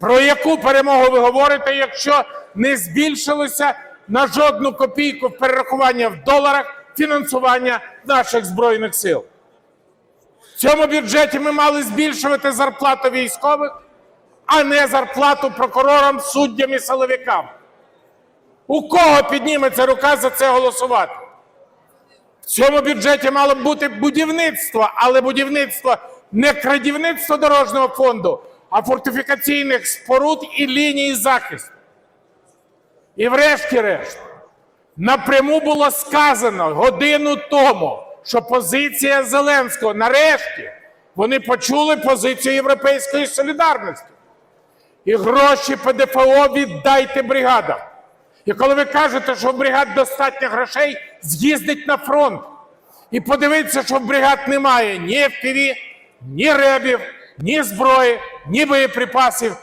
Про яку перемогу ви говорите, якщо не збільшилося на жодну копійку перерахування в доларах фінансування наших збройних сил? В цьому бюджеті ми мали збільшувати зарплату військових, а не зарплату прокурорам, суддям і силовикам. У кого підніметься рука за це голосувати? В цьому бюджеті мало б бути будівництво, але будівництво не крадівництво дорожнього фонду, а фортифікаційних споруд і ліній захисту. І врешті-решт, напряму було сказано годину тому, що позиція Зеленського нарешті вони почули позицію Європейської солідарності. І гроші ПДФО віддайте бригадам. І коли ви кажете, що в бригад достатньо грошей, з'їздить на фронт і подивиться, що в бригад немає ні ФПВ, ні ребів, ні зброї, ні боєприпасів,